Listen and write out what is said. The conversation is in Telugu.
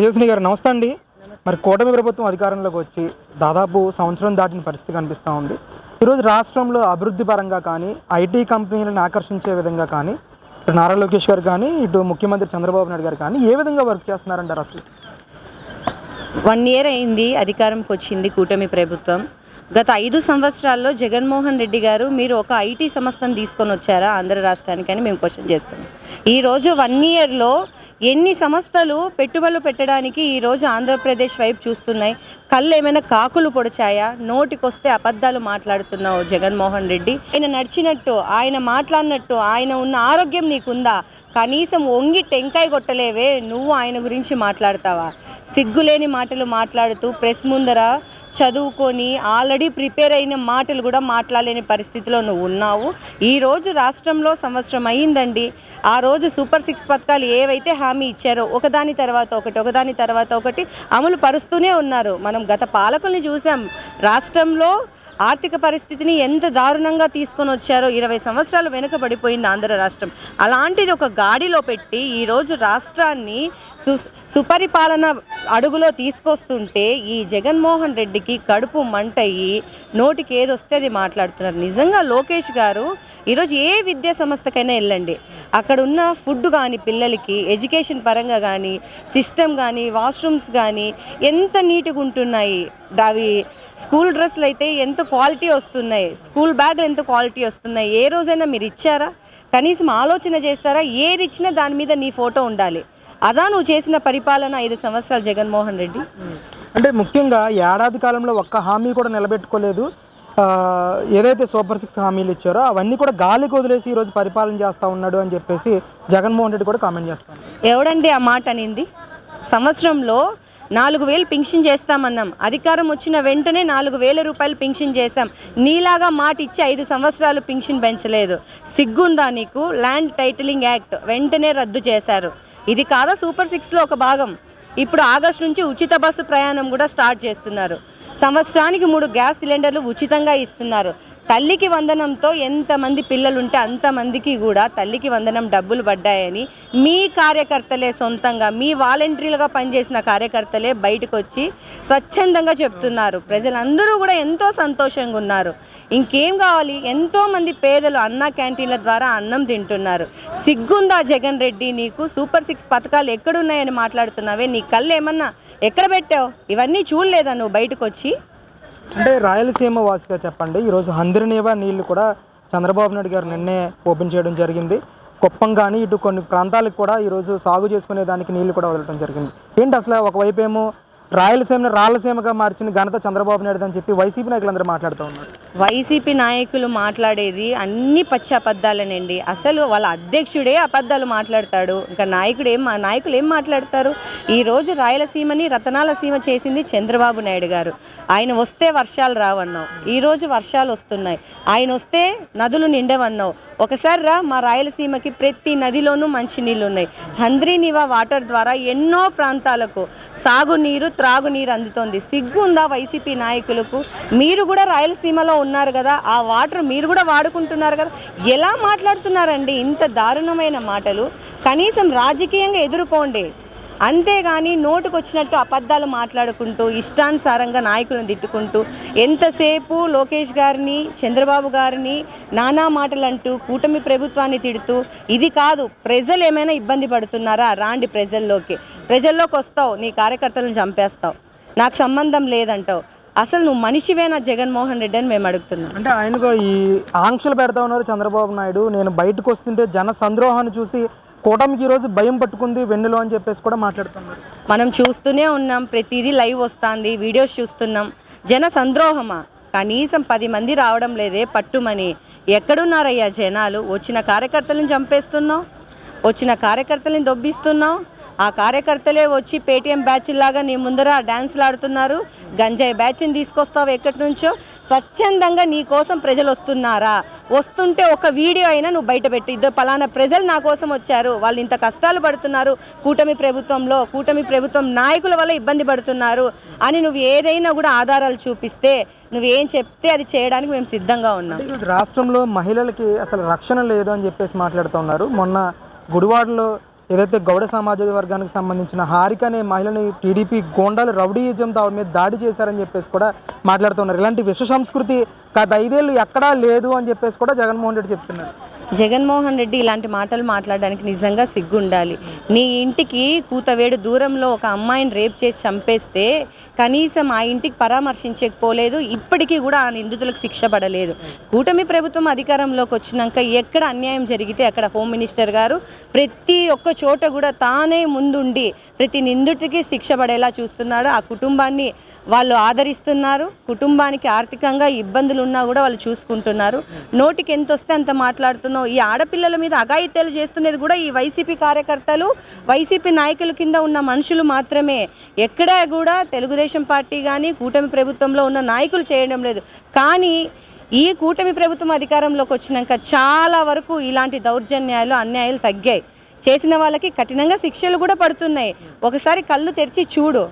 తేజస్విని గారు నమస్తే అండి. మరి కూటమి ప్రభుత్వం అధికారంలోకి వచ్చి దాదాపు సంవత్సరం దాటిన పరిస్థితి కనిపిస్తూ ఉంది. ఈరోజు రాష్ట్రంలో అభివృద్ధి పరంగా కానీ ఐటీ కంపెనీలను ఆకర్షించే విధంగా కానీ ఇటు నారా లోకేష్ గారు కానీ ఇటు ముఖ్యమంత్రి చంద్రబాబు నాయుడు గారు కానీ ఏ విధంగా వర్క్ చేస్తున్నారంటారు అసలు? వన్ ఇయర్ అయింది అధికారంకి వచ్చింది కూటమి ప్రభుత్వం. గత ఐదు సంవత్సరాల్లో జగన్మోహన్ రెడ్డి గారు మీరు ఒక ఐటీ సంస్థను తీసుకొని వచ్చారా ఆంధ్ర రాష్ట్రానికి అని మేము క్వశ్చన్ చేస్తున్నాం. ఈరోజు వన్ ఇయర్లో ఎన్ని సంస్థలు పెట్టుబడులు పెట్టడానికి ఈరోజు ఆంధ్రప్రదేశ్ వైపు చూస్తున్నాయి? కళ్ళు ఏమైనా కాకులు పొడిచాయా? నోటికొస్తే అబద్ధాలు మాట్లాడుతున్నావు జగన్మోహన్ రెడ్డి. ఆయన నడిచినట్టు ఆయన మాట్లాడినట్టు ఆయన ఉన్న ఆరోగ్యం నీకుందా? కనీసం వంగి టెంకాయ కొట్టలేవే నువ్వు ఆయన గురించి మాట్లాడతావా? సిగ్గులేని మాటలు మాట్లాడుతూ ప్రెస్ ముందర చదువుకొని ఆల్రెడీ ప్రిపేర్ అయిన మాటలు కూడా మాట్లాడలేని పరిస్థితిలో నువ్వు ఉన్నావు. ఈరోజు రాష్ట్రంలో సంవత్సరం అయ్యిందండి. ఆ రోజు సూపర్ సిక్స్ పథకాలు ఏవైతే హామీ ఇచ్చారో ఒకదాని తర్వాత ఒకటి ఒకదాని తర్వాత ఒకటి అమలు పరుస్తూనే ఉన్నారు. మనం గత పాలకుల్ని చూసాం. రాష్ట్రంలో ఆర్థిక పరిస్థితిని ఎంత దారుణంగా తీసుకొని వచ్చారో ఇరవై సంవత్సరాలు వెనుకబడిపోయింది ఆంధ్ర రాష్ట్రం. అలాంటిది ఒక గాడిలో పెట్టి ఈరోజు రాష్ట్రాన్ని సు సుపరిపాలన అడుగులో తీసుకొస్తుంటే ఈ జగన్మోహన్ రెడ్డికి కడుపు మంటయ్యి నోటికి ఏదొస్తే అది మాట్లాడుతున్నారు. నిజంగా లోకేష్ గారు ఈరోజు ఏ విద్యా సంస్థకైనా వెళ్ళండి. అక్కడ ఉన్న ఫుడ్ కానీ పిల్లలకి ఎడ్యుకేషన్ పరంగా కానీ సిస్టమ్ కానీ వాష్రూమ్స్ కానీ ఎంత నీట్గా ఉంటున్నాయి అవి స్కూల్ డ్రెస్సులు అయితే ఎంత క్వాలిటీ వస్తున్నాయి స్కూల్ బ్యాగ్లు ఎంత క్వాలిటీ వస్తున్నాయి ఏ రోజైనా మీరు ఇచ్చారా? కనీసం ఆలోచన చేస్తారా? ఏది ఇచ్చినా దాని మీద నీ ఫోటో ఉండాలి. అదా నువ్వు చేసిన పరిపాలన ఐదు సంవత్సరాలు జగన్మోహన్ రెడ్డి? అంటే ముఖ్యంగా ఏడాది కాలంలో ఒక్క హామీ కూడా నిలబెట్టుకోలేదు. ఏదైతే సూపర్ సిక్స్ హామీలు ఇచ్చారో అవన్నీ కూడా గాలికి వదిలేసి ఈరోజు పరిపాలన చేస్తూ ఉన్నాడు అని చెప్పేసి జగన్మోహన్ రెడ్డి కూడా కామెంట్ చేస్తాను ఎవడండి ఆ మాట అనింది? సంవత్సరంలో నాలుగు వేలు పింఛన్ చేస్తామన్నాం. అధికారం వచ్చిన వెంటనే నాలుగు వేల రూపాయలు పింఛన్ చేశాం. నీలాగా మాట ఇచ్చి ఐదు సంవత్సరాలు పింఛన్ పెంచలేదు. సిగ్గుందా నీకు? ల్యాండ్ టైటిలింగ్ యాక్ట్ వెంటనే రద్దు చేశారు. ఇది కాదా సూపర్ సిక్స్లో ఒక భాగం? ఇప్పుడు ఆగస్టు నుంచి ఉచిత బస్సు ప్రయాణం కూడా స్టార్ట్ చేస్తున్నారు. సంవత్సరానికి మూడు గ్యాస్ సిలిండర్లు ఉచితంగా ఇస్తున్నారు. తల్లికి వందనంతో ఎంతమంది పిల్లలు ఉంటే అంతమందికి కూడా తల్లికి వందనం డబ్బులు పడ్డాయని మీ కార్యకర్తలే సొంతంగా మీ వాలంటీర్లుగా పనిచేసిన కార్యకర్తలే బయటకు వచ్చి స్వచ్ఛందంగా చెప్తున్నారు. ప్రజలందరూ కూడా ఎంతో సంతోషంగా ఉన్నారు. ఇంకేం కావాలి? ఎంతోమంది పేదలు అన్న క్యాంటీన్ల ద్వారా అన్నం తింటున్నారు. సిగ్గుందా జగన్ రెడ్డి నీకు? సూపర్ సిక్స్ పథకాలు ఎక్కడున్నాయని మాట్లాడుతున్నావే? నీ కళ్ళు ఏమన్నా ఎక్కడ పెట్టావు? ఇవన్నీ చూడలేదా నువ్వు బయటకు వచ్చి అంటే రాయలసీమ వాసిగా చెప్పండి. ఈరోజు హంద్రనీవ నీళ్ళు కూడా చంద్రబాబు నాయుడు గారు నిన్నే ఓపెన్ చేయడం జరిగింది. కుప్పం కానీ ఇటు కొన్ని ప్రాంతాలకు కూడా ఈరోజు సాగు చేసుకునే దానికి నీళ్ళు కూడా వదలడం జరిగింది. ఏంటి అసలు ఒకవైపు ఏమో రాయలసీమను రాయలసీమగా మార్చిన ఘనత చంద్రబాబు నాయుడు అని చెప్పి వైసీపీ నాయకులందరూ మాట్లాడుతూ ఉన్నారు. వైసీపీ నాయకులు మాట్లాడేది అన్ని పచ్చి అబద్ధాలనండి. అసలు వాళ్ళ అధ్యక్షుడే అబద్ధాలు మాట్లాడతాడు. ఇంకా నాయకుడు ఏం నాయకులు ఏం మాట్లాడతారు? ఈరోజు రాయలసీమని రతనాల సీమ చేసింది చంద్రబాబు నాయుడు గారు. ఆయన వస్తే వర్షాలు రావన్నావు. ఈరోజు వర్షాలు వస్తున్నాయి. ఆయన వస్తే నదులు నిండవన్నావు. ఒకసారి రా మా రాయలసీమకి ప్రతి నదిలోనూ మంచినీళ్ళు ఉన్నాయి హంద్రీనివా వాటర్ ద్వారా ఎన్నో ప్రాంతాలకు సాగునీరు త్రాగునీరు అందుతోంది. సిగ్గుందా వైసీపీ నాయకులకు? మీరు కూడా రాయలసీమలో ఉన్నారు కదా ఆ వాటర్ మీరు కూడా వాడుకుంటున్నారు కదా. ఎలా మాట్లాడుతున్నారండి ఇంత దారుణమైన మాటలు? కనీసం రాజకీయంగా ఎదుర్కోండి. అంతేగాని నోటుకొచ్చినట్టు అబద్ధాలు మాట్లాడుకుంటూ ఇష్టానుసారంగా నాయకులను తిట్టుకుంటూ ఎంతసేపు లోకేష్ గారిని చంద్రబాబు గారిని నానా మాటలు అంటూ కూటమి ప్రభుత్వాన్ని తిడుతూ ఇది కాదు ప్రజలు ఏమైనా ఇబ్బంది పడుతున్నారా? రాండి ప్రజల్లోకి. ప్రజల్లోకి వస్తావు నీ కార్యకర్తలను చంపేస్తావు. నాకు సంబంధం లేదంటావు. అసలు నువ్వు మనిషివేనా జగన్మోహన్ రెడ్డి అని మేము అడుగుతున్నాం. అంటే ఆయన ఈ ఆంక్షలు పెడతా ఉన్నారు చంద్రబాబు నాయుడు. నేను బయటకు వస్తుంటే జన సంద్రోహాన్ని చూసి కూటమికి ఈరోజు భయం పట్టుకుంది వెన్నులో అని చెప్పేసి కూడా మాట్లాడుతున్నారు. మనం చూస్తూనే ఉన్నాం ప్రతిదీ లైవ్ వస్తుంది వీడియోస్ చూస్తున్నాం. జన సంద్రోహమా కనీసం పది మంది రావడం లేదే పట్టుమని. ఎక్కడున్నారయ్యా జనాలు? వచ్చిన కార్యకర్తలను చంపేస్తున్నావు? వచ్చిన కార్యకర్తలను దొబ్బిస్తున్నావు? ఆ కార్యకర్తలే వచ్చి పేటీఎం బ్యాచ్ లాగా నీ ముందర డ్యాన్స్లు ఆడుతున్నారు. గంజాయి బ్యాచ్ని తీసుకొస్తావు ఎక్కడి నుంచో? స్వచ్ఛందంగా నీ కోసం ప్రజలు వస్తున్నారా? వస్తుంటే ఒక వీడియో అయినా నువ్వు బయటపెట్టి ఇద్దరు పలానా ప్రజలు నా కోసం వచ్చారు. వాళ్ళు ఇంత కష్టాలు పడుతున్నారు. కూటమి ప్రభుత్వంలో కూటమి ప్రభుత్వం నాయకుల వల్ల ఇబ్బంది పడుతున్నారు అని నువ్వు ఏదైనా కూడా ఆధారాలు చూపిస్తే నువ్వేం చెప్తే అది చేయడానికి మేము సిద్ధంగా ఉన్నాం. రాష్ట్రంలో మహిళలకి అసలు రక్షణ లేదు అని చెప్పేసి మాట్లాడుతూ ఉన్నారు. మొన్న గుడివాడలో ఏదైతే గౌడ సమాజ వర్గానికి సంబంధించిన హారిక అనే మహిళని టీడీపీ గోండాలు రౌడీయిజం ఆవిడ మీద దాడి చేశారని చెప్పేసి కూడా మాట్లాడుతున్నారు. ఇలాంటి విశ్వ సంస్కృతి గత ఐదేళ్ళు ఎక్కడా లేదు అని చెప్పేసి కూడా జగన్మోహన్ రెడ్డి చెప్తున్నారు. జగన్మోహన్ రెడ్డి ఇలాంటి మాటలు మాట్లాడడానికి నిజంగా సిగ్గుండాలి. నీ ఇంటికి కూతవేడు దూరంలో ఒక అమ్మాయిని రేప్ చేసి చంపేస్తే కనీసం ఆ ఇంటికి పరామర్శించకపోలేదు. ఇప్పటికీ కూడా ఆ నిందితులకు శిక్ష పడలేదు. కూటమి ప్రభుత్వం అధికారంలోకి వచ్చినాక ఎక్కడ అన్యాయం జరిగితే అక్కడ హోమ్ మినిస్టర్ గారు ప్రతి ఒక్క చోట కూడా తానే ముందుండి ప్రతి నిందితుడికి శిక్ష పడేలా చూస్తున్నాడు. ఆ కుటుంబాన్ని వాళ్ళు ఆదరిస్తున్నారు కుటుంబానికి ఆర్థికంగా ఇబ్బందులు ఉన్నా కూడా వాళ్ళు చూసుకుంటున్నారు. నోటికి ఎంత వస్తే అంత మాట్లాడుతున్నావు. ఈ ఆడపిల్లల మీద అఘాయిత్యాలు చేస్తున్నది కూడా ఈ వైసీపీ కార్యకర్తలు వైసీపీ నాయకుల కింద ఉన్న మనుషులు మాత్రమే. ఎక్కడా కూడా తెలుగుదేశం పార్టీ కానీ కూటమి ప్రభుత్వంలో ఉన్న నాయకులు చేయడం లేదు. కానీ ఈ కూటమి ప్రభుత్వం అధికారంలోకి వచ్చినాక చాలా వరకు ఇలాంటి దౌర్జన్యాలు అన్యాయాలు తగ్గాయి. చేసిన వాళ్ళకి కఠినంగా శిక్షలు కూడా పడుతున్నాయి. ఒకసారి కళ్ళు తెరిచి చూడు.